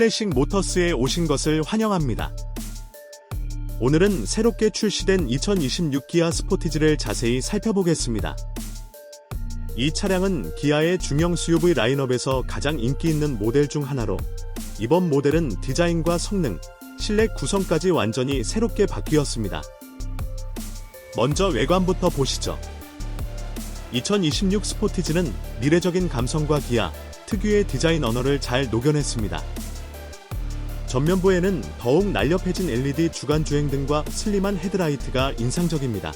클래식 모터스에 오신 것을 환영합니다. 오늘은 새롭게 출시된 2026 기아 스포티지를 자세히 살펴보겠습니다. 이 차량은 기아의 중형 SUV 라인업에서 가장 인기 있는 모델 중 하나로 이번 모델은 디자인과 성능, 실내 구성까지 완전히 새롭게 바뀌었습니다. 먼저 외관부터 보시죠. 2026 스포티지는 미래적인 감성과 기아 특유의 디자인 언어를 잘 녹여냈습니다. 전면부에는 더욱 날렵해진 LED 주간 주행 등과 슬림한 헤드라이트가 인상적입니다.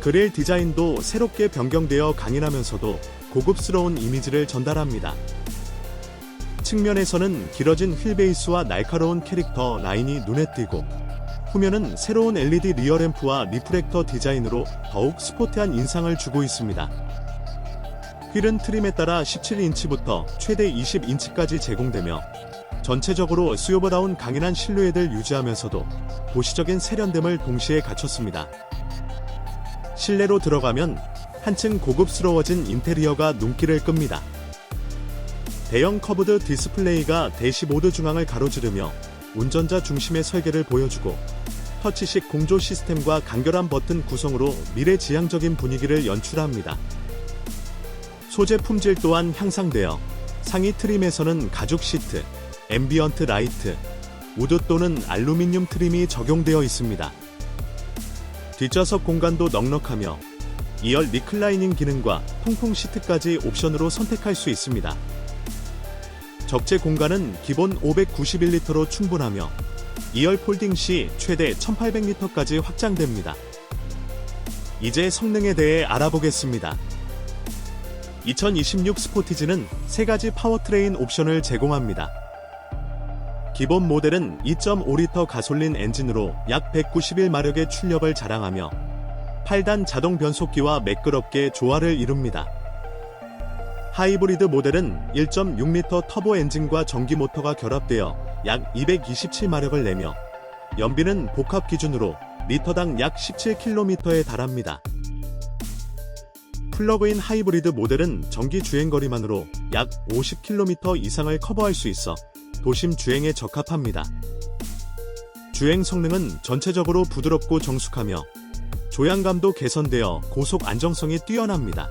그릴 디자인도 새롭게 변경되어 강인하면서도 고급스러운 이미지를 전달합니다. 측면에서는 길어진 휠베이스와 날카로운 캐릭터 라인이 눈에 띄고 후면은 새로운 LED 리어램프와 리프렉터 디자인으로 더욱 스포티한 인상을 주고 있습니다. 휠은 트림에 따라 17인치부터 최대 20인치까지 제공되며 전체적으로 수요보다운 강인한 실루엣을 유지하면서도 도시적인 세련됨을 동시에 갖췄습니다. 실내로 들어가면 한층 고급스러워진 인테리어가 눈길을 끕니다. 대형 커브드 디스플레이가 대시보드 중앙을 가로지르며 운전자 중심의 설계를 보여주고 터치식 공조 시스템과 간결한 버튼 구성으로 미래지향적인 분위기를 연출합니다. 소재 품질 또한 향상되어 상위 트림에서는 가죽 시트, 앰비언트 라이트, 우드 또는 알루미늄 트림이 적용되어 있습니다. 뒷좌석 공간도 넉넉하며 2열 리클라이닝 기능과 통풍 시트까지 옵션으로 선택할 수 있습니다. 적재 공간은 기본 591리터로 충분하며 2열 폴딩 시 최대 1800리터까지 확장됩니다. 이제 성능에 대해 알아보겠습니다. 2026 스포티지는 세 가지 파워트레인 옵션을 제공합니다. 기본 모델은 2.5리터 가솔린 엔진으로 약 191마력의 출력을 자랑하며 8단 자동 변속기와 매끄럽게 조화를 이룹니다. 하이브리드 모델은 1.6리터 터보 엔진과 전기 모터가 결합되어 약 227마력을 내며 연비는 복합 기준으로 리터당 약 17km에 달합니다. 플러그인 하이브리드 모델은 전기 주행거리만으로 약 50km 이상을 커버할 수 있어 도심 주행에 적합합니다. 주행 성능은 전체적으로 부드럽고 정숙하며 조향감도 개선되어 고속 안정성이 뛰어납니다.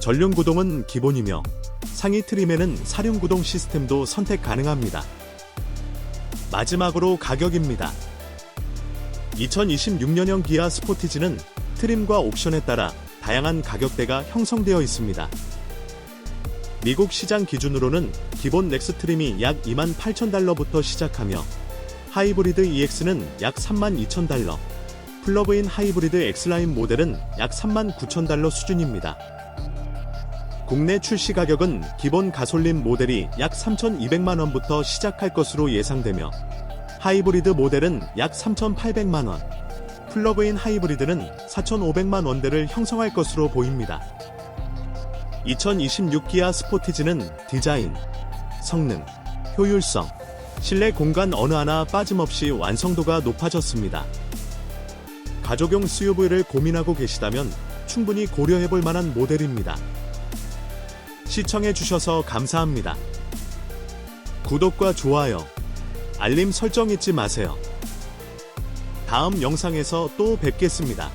전륜 구동은 기본이며 상위 트림에는 사륜 구동 시스템도 선택 가능합니다. 마지막으로 가격입니다. 2026년형 기아 스포티지는 트림과 옵션에 따라 다양한 가격대가 형성되어 있습니다. 미국 시장 기준으로는 기본 넥스 트림이 약 2만 8천 달러부터 시작하며 하이브리드 EX는 약 3만 2천 달러, 플러그인 하이브리드 X라인 모델은 약 3만 9천 달러 수준입니다. 국내 출시 가격은 기본 가솔린 모델이 약 3,200만 원부터 시작할 것으로 예상되며 하이브리드 모델은 약 3,800만 원, 플러그인 하이브리드는 4,500만 원대를 형성할 것으로 보입니다. 2026 기아 스포티지는 디자인, 성능, 효율성, 실내 공간 어느 하나 빠짐없이 완성도가 높아졌습니다. 가족용 SUV를 고민하고 계시다면 충분히 고려해 볼 만한 모델입니다. 시청해 주셔서 감사합니다. 구독과 좋아요, 알림 설정 잊지 마세요. 다음 영상에서 또 뵙겠습니다.